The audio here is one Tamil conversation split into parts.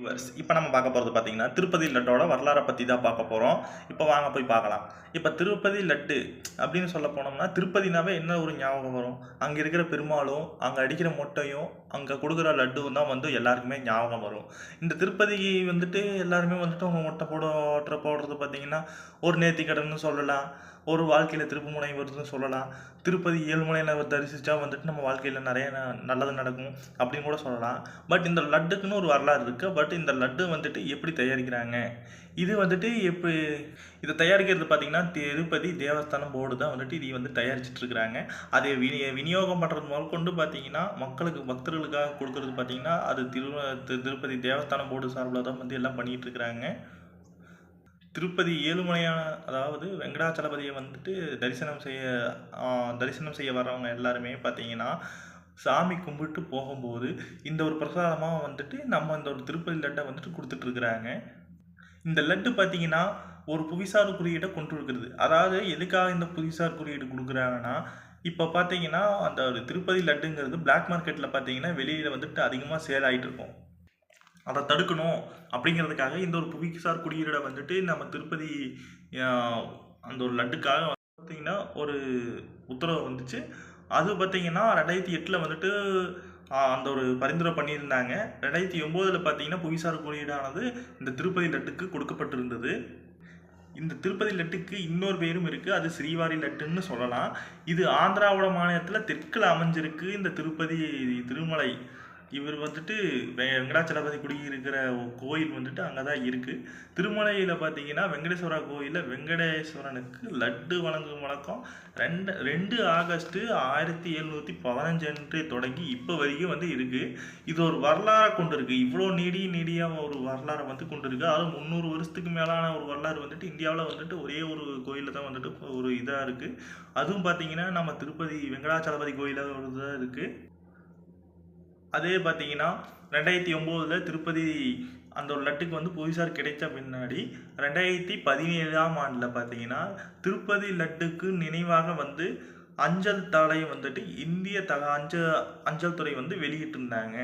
வியூவர்ஸ் இப்போ நம்ம பார்க்க போகிறது பார்த்தீங்கன்னா திருப்பதி லட்டோட வரலாறை பற்றி தான் பார்க்க போகிறோம் இப்போ வாங்க போய் பார்க்கலாம். இப்போ திருப்பதி லட்டு அப்படின்னு சொல்ல போனோம்னா திருப்பதினாவே என்ன ஒரு ஞாபகம் வரும்? அங்கே இருக்கிற பெருமாளும் அங்கே அடிக்கிற மொட்டையும் அங்கே கொடுக்குற லட்டுவும் தான் வந்து எல்லாருக்குமே ஞாபகம் வரும். இந்த திருப்பதி வந்துட்டு எல்லாருமே வந்துட்டு அவங்க மொட்டை போட ஓட்டுற போடுறது பார்த்தீங்கன்னா ஒரு நேர்த்திக்கடன்னு சொல்லலாம். ஒரு வாழ்க்கையில் திருப்புமுனை வருதுன்னு சொல்லலாம். திருப்பதி ஏழுமலையில் தரிசித்தா வந்துட்டு நம்ம வாழ்க்கையில் நிறைய நல்லது நடக்கும் அப்படின்னு கூட சொல்லலாம். பட் இந்த லட்டுக்குன்னு ஒரு வரலாறு இருக்குது பட் இந்த லட்டு வந்துட்டு எப்படி தயாரிக்கிறாங்க? இது வந்துட்டு எப்படி இதை தயாரிக்கிறது பார்த்தீங்கன்னா திருப்பதி தேவஸ்தானம் போர்டு தான் வந்துட்டு இதை வந்து தயாரிச்சிட்டு இருக்கிறாங்க. அதை வினி விநியோகம் பண்ணுறது முதல் கொண்டு பார்த்தீங்கன்னா மக்களுக்கு பக்தர்களுக்காக கொடுக்கறது பார்த்தீங்கன்னா அது திரு திருப்பதி தேவஸ்தானம் போர்டு சார்பில் தான் வந்து எல்லாம் பண்ணிகிட்ருக்குறாங்க இருக்கிறாங்க. திருப்பதி ஏழுமலையான அதாவது வெங்கடாச்சலபதியை வந்துட்டு தரிசனம் செய்ய தரிசனம் செய்ய வர்றவங்க எல்லாருமே பார்த்தீங்கன்னா சாமி கும்பிட்டு போகும்போது இந்த ஒரு பிரசாதமாக வந்துட்டு நம்ம இந்த ஒரு திருப்பதி லட்டை வந்துட்டு கொடுத்துட்ருக்குறாங்க இந்த லட்டு பார்த்தீங்கன்னா ஒரு புவிசார் குறியீட்டை கொண்டு இருக்கிறது அதாவது எதுக்காக இந்த புவிசார் குறியீடு கொடுக்குறாங்கன்னா இப்போ பார்த்தீங்கன்னா அந்த ஒரு திருப்பதி லட்டுங்கிறது பிளாக் மார்க்கெட்டில் பார்த்தீங்கன்னா வெளியில் வந்துட்டு அதிகமாக சேல் ஆகிட்டு இருக்கும். அதை தடுக்கணும் அப்படிங்கிறதுக்காக இந்த ஒரு புவிசார் குறியீடை வந்துட்டு நம்ம திருப்பதி அந்த ஒரு லட்டுக்காக பார்த்தீங்கன்னா ஒரு உத்தரவு வந்துச்சு. அது பார்த்தீங்கன்னா ரெண்டாயிரத்தி எட்டில் வந்துட்டு அந்த ஒரு பரிந்துரை பண்ணியிருந்தாங்க. ரெண்டாயிரத்தி ஒம்போதில் பார்த்தீங்கன்னா புவிசார் குறியீடானது இந்த திருப்பதி லட்டுக்கு கொடுக்கப்பட்டிருந்தது. இந்த திருப்பதி லட்டுக்கு இன்னொரு பேரும் இருக்குது அது ஸ்ரீவாரி லட்டுன்னு சொல்லலாம். இது ஆந்திராவோட மாநிலத்தில் தெற்கில் அமைஞ்சிருக்கு இந்த திருப்பதி திருமலை. இவர் வந்துட்டு வெ- வெங்கடாச்சலபதி குடியிருக்கிற கோயில் வந்துட்டு அங்கே தான் இருக்குது திருமலையில் பார்த்தீங்கன்னா வெங்கடேஸ்வரா கோயிலில் வெங்கடேஸ்வரனுக்கு லட்டு வழங்கும் வழக்கம். ரெண்டு ரெண்டு ஆகஸ்ட்டு ஆயிரத்தி எழுநூற்றி பதினஞ்சு அன்று தொடங்கி இப்போ வரைக்கும் வந்து இருக்குது இது ஒரு வரலாறை கொண்டு இருக்குது இவ்வளோ நீடி நீடியாக ஒரு வரலாறை வந்து கொண்டு இருக்குது அதுவும் முந்நூறு வருஷத்துக்கு மேலான ஒரு வரலாறு வந்துட்டு இந்தியாவில் வந்துட்டு ஒரே ஒரு கோயிலில் தான் வந்துட்டு ஒரு இதாக இருக்குது அதுவும் பார்த்தீங்கன்னா நம்ம திருப்பதி வெங்கடாச்சலபதி கோயிலாக ஒரு இதாக இருக்குது அதே பார்த்தீங்கன்னா ரெண்டாயிரத்தி ஒம்போதில் திருப்பதி அந்த ஒரு லட்டுக்கு வந்து புவிசார் கிடைச்ச பின்னாடி ரெண்டாயிரத்தி பதினேழாம் ஆண்டில் பார்த்தீங்கன்னா திருப்பதி லட்டுக்கு நினைவாக வந்து அஞ்சல் தலை வந்துட்டு இந்திய தக அஞ்சல் அஞ்சல் துறை வந்து வெளியிட்டிருந்தாங்க.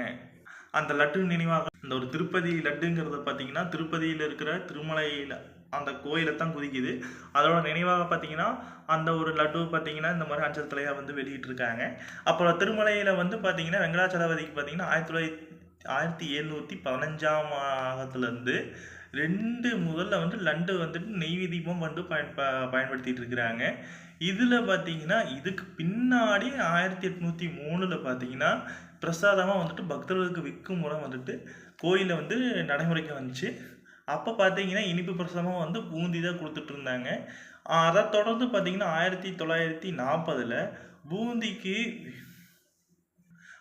அந்த லட்டு நினைவாக இந்த ஒரு திருப்பதி லட்டுங்கிறத பார்த்தீங்கன்னா திருப்பதியில் இருக்கிற திருமலையில் அந்த கோயிலை தான் குதிக்குது. அதோட நினைவாக பார்த்தீங்கன்னா அந்த ஒரு லட்டு பார்த்தீங்கன்னா இந்த மாதிரி அஞ்சல் தலையாக வந்து வெளியிட்டிருக்காங்க. அப்புறம் திருமலையில் வந்து பார்த்தீங்கன்னா வெங்கடாச்சலபதிக்கு பார்த்தீங்கன்னா ஆயிரத்தி தொள்ளாயிரத்தி ஆயிரத்தி எழுநூற்றி பதினஞ்சாம் ஆகத்துலேருந்து ரெண்டு முதல்ல வந்து லண்டு வந்துட்டு நெய் வந்து பயன் ப பயன்படுத்திகிட்டு இருக்கிறாங்க. இதில் பார்த்தீங்கன்னா இதுக்கு பின்னாடி ஆயிரத்தி எட்நூற்றி மூணில் பார்த்தீங்கன்னா பிரசாதமாக வந்துட்டு பக்தர்களுக்கு விற்கும் முறை வந்துட்டு கோயிலில் வந்து நடைமுறைக்கு வந்துச்சு. அப்போ பார்த்தீங்கன்னா இனிப்பு பிரசவம் வந்து பூந்தி தான் கொடுத்துட்டு இருந்தாங்க அதை தொடர்ந்து பார்த்தீங்கன்னா ஆயிரத்தி தொள்ளாயிரத்தி நாற்பதில் பூந்திக்கு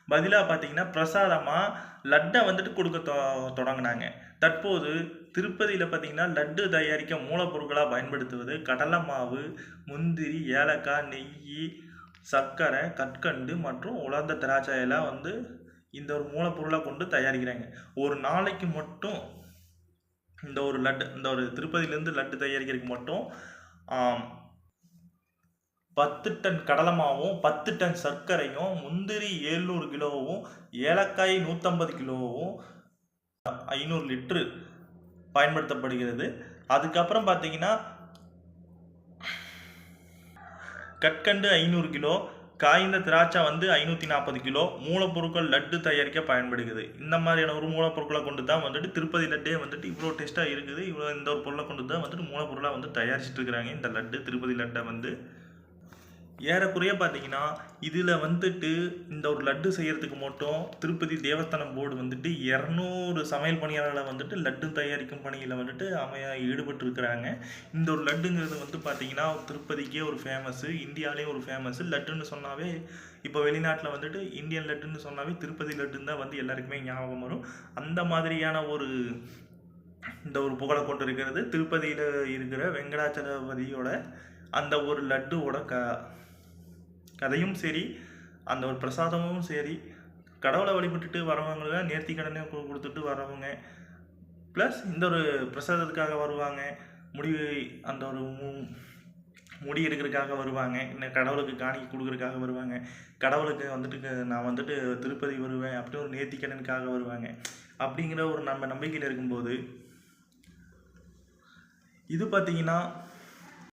பதிலாக பார்த்தீங்கன்னா பிரசாதமாக லட்டை வந்துட்டு கொடுக்க தொ தொடங்கினாங்க. தற்போது திருப்பதியில் பார்த்தீங்கன்னா லட்டு தயாரிக்க மூலப்பொருட்களாக பயன்படுத்துவது கடலை மாவு முந்திரி ஏலக்காய் நெய் சர்க்கரை கற்கண்டு மற்றும் உலர்ந்த திராட்சை எல்லாம் வந்து இந்த ஒரு மூலப்பொருளாக கொண்டு தயாரிக்கிறாங்க. ஒரு நாளைக்கு மட்டும் இந்த ஒரு லட்டு இந்த ஒரு திருப்பதியிலேருந்து லட்டு தயாரிக்கிறதுக்கு மட்டும் பத்து டன் கடலை மாவும் பத்து டன் சர்க்கரையும் முந்திரி ஏழ்நூறு கிலோவும் ஏலக்காய் நூற்றம்பது கிலோவும் ஐநூறு லிட்ரு பயன்படுத்தப்படுகிறது. அதுக்கப்புறம் பார்த்தீங்கன்னா கற்கண்டு ஐநூறு கிலோ காய்ந்த திராட்சை வந்து ஐநூற்றி நாற்பது கிலோ மூலப்பொருட்கள் லட்டு தயாரிக்க பயன்படுகிறது. இந்த மாதிரியான ஒரு மூலப்பொருட்களை கொண்டு தான் வந்துட்டு திருப்பதி லட்டே வந்துட்டு இவ்வளோ டேஸ்ட்டாக இருக்குது. இவ்வளோ இந்த ஒரு பொருளை கொண்டு தான் வந்துட்டு மூலப்பொருளாக வந்து தயாரிச்சிட்டு இருக்கிறாங்க. இந்த லட்டு திருப்பதி லட்டை வந்து ஏறக்குறைய பார்த்தீங்கன்னா இதில் வந்துட்டு இந்த ஒரு லட்டு செய்கிறதுக்கு மட்டும் திருப்பதி தேவஸ்தானம் போர்டு வந்துட்டு இரநூறு சமையல் பணியாளர்களை வந்துட்டு லட்டு தயாரிக்கும் பணியில் வந்துட்டு அமைய ஈடுபட்டிருக்கிறாங்க. இந்த ஒரு லட்டுங்கிறது வந்து பார்த்தீங்கன்னா திருப்பதிக்கே ஒரு ஃபேமஸ்ஸு இந்தியாவிலே ஒரு ஃபேமஸ்ஸு லட்டுன்னு சொன்னாவே இப்போ வெளிநாட்டில் வந்துட்டு இந்தியன் லட்டுன்னு சொன்னாவே திருப்பதி லட்டுன்னு தான் வந்து எல்லாருக்குமே ஞாபகம் வரும். அந்த மாதிரியான ஒரு இந்த ஒரு புகழை கொண்டு இருக்கிறது திருப்பதியில் இருக்கிற வெங்கடாச்சலபதியோட அந்த ஒரு லட்டுவோட க கதையும் சரி அந்த ஒரு பிரசாதமும் சரி கடவுளை வழிபட்டுட்டு வரவங்க நேர்த்தி கடனை கொடுத்துட்டு வரவங்க ப்ளஸ் இந்த ஒரு பிரசாதத்துக்காக வருவாங்க முடிவு அந்த ஒரு மு- முடி எடுக்கிறதுக்காக வருவாங்க இன்னும் கடவுளுக்கு காணிக்கை கொடுக்குறதுக்காக வருவாங்க கடவுளுக்கு வந்துட்டு நான் வந்துட்டு திருப்பதி வருவேன் அப்படி ஒரு நேர்த்திக்கடனுக்காக வருவாங்க அப்படிங்கிற ஒரு நம்ம நம்பிக்கையில் இருக்கும்போது இது பார்த்திங்கன்னா